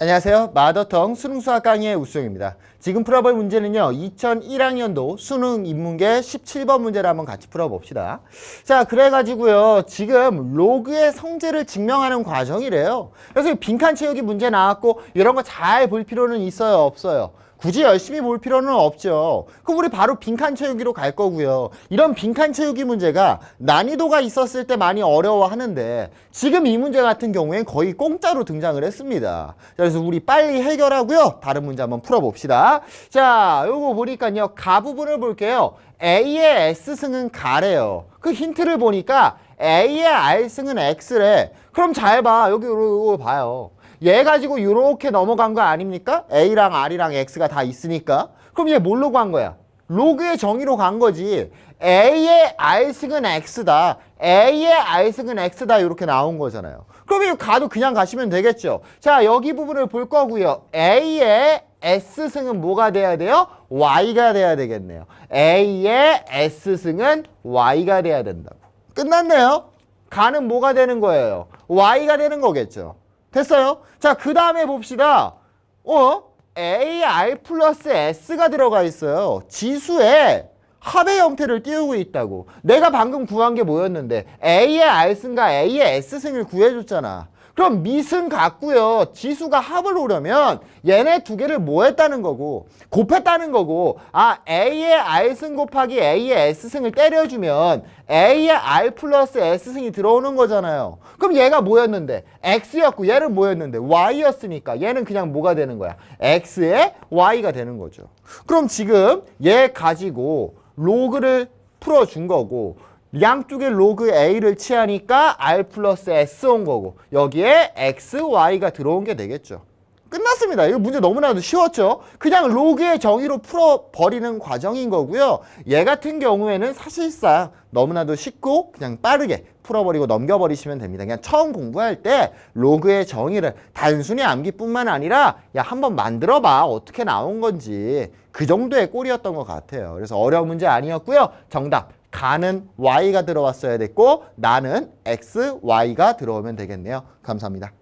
안녕하세요. 마더텅 수능수학 강의의 우수영입니다. 지금 풀어볼 문제는요. 2001학년도 수능 인문계 17번 문제를 한번 같이 풀어봅시다. 자, 그래가지고요. 지금 로그의 성질을 증명하는 과정이래요. 그래서 이 빈칸 채우기 문제 나왔고 이런 거 잘 볼 필요는 있어요? 없어요? 굳이 열심히 볼 필요는 없죠. 그럼 우리 바로 빈칸 채우기로 갈 거고요. 이런 빈칸 채우기 문제가 난이도가 있었을 때 많이 어려워하는데 지금 이 문제 같은 경우엔 거의 공짜로 등장을 했습니다. 자, 그래서 우리 빨리 해결하고요. 다른 문제 한번 풀어봅시다. 자, 요거 보니까요. 가 부분을 볼게요. A의 S승은 가래요. 그 힌트를 보니까 A의 R승은 X래. 그럼 잘 봐. 여기 요거 봐요. 얘 가지고 이렇게 넘어간 거 아닙니까? A랑 R이랑 X가 다 있으니까. 그럼 얘 뭘로 간 거야? 로그의 정의로 간 거지. A의 R승은 X다. A의 R승은 X다. 이렇게 나온 거잖아요. 그럼 이거 가도 그냥 가시면 되겠죠. 자, 여기 부분을 볼 거고요. A의 S승은 뭐가 돼야 돼요? Y가 돼야 되겠네요. A의 S승은 Y가 돼야 된다고. 끝났네요. 가는 뭐가 되는 거예요? Y가 되는 거겠죠. 됐어요? 자, 그 다음에 봅시다. 어? AR 플러스 S가 들어가 있어요. 지수에 합의 형태를 띄우고 있다고. 내가 방금 구한 게 뭐였는데 A의 R승과 A의 S승을 구해줬잖아. 그럼 미승 같고요. 지수가 합을 오려면 얘네 두 개를 뭐 했다는 거고 곱했다는 거고 아 A의 R승 곱하기 A의 S승을 때려주면 A의 R 플러스 S승이 들어오는 거잖아요. 그럼 얘가 뭐였는데 X였고 얘는 뭐였는데 Y였으니까 얘는 그냥 뭐가 되는 거야? X의 Y가 되는 거죠. 그럼 지금 얘 가지고 로그를 풀어준 거고 양쪽에 로그 A를 취하니까 R 플러스 S 온 거고 여기에 X, Y가 들어온 게 되겠죠. 끝났습니다. 이거 문제 너무나도 쉬웠죠? 그냥 로그의 정의로 풀어버리는 과정인 거고요. 얘 같은 경우에는 사실상 너무나도 쉽고 그냥 빠르게 풀어버리고 넘겨버리시면 됩니다. 그냥 처음 공부할 때 로그의 정의를 단순히 암기뿐만 아니라 야 한번 만들어봐 어떻게 나온 건지 그 정도의 꼴이었던 것 같아요. 그래서 어려운 문제 아니었고요. 정답 가는 Y가 들어왔어야 됐고 나는 X, Y가 들어오면 되겠네요. 감사합니다.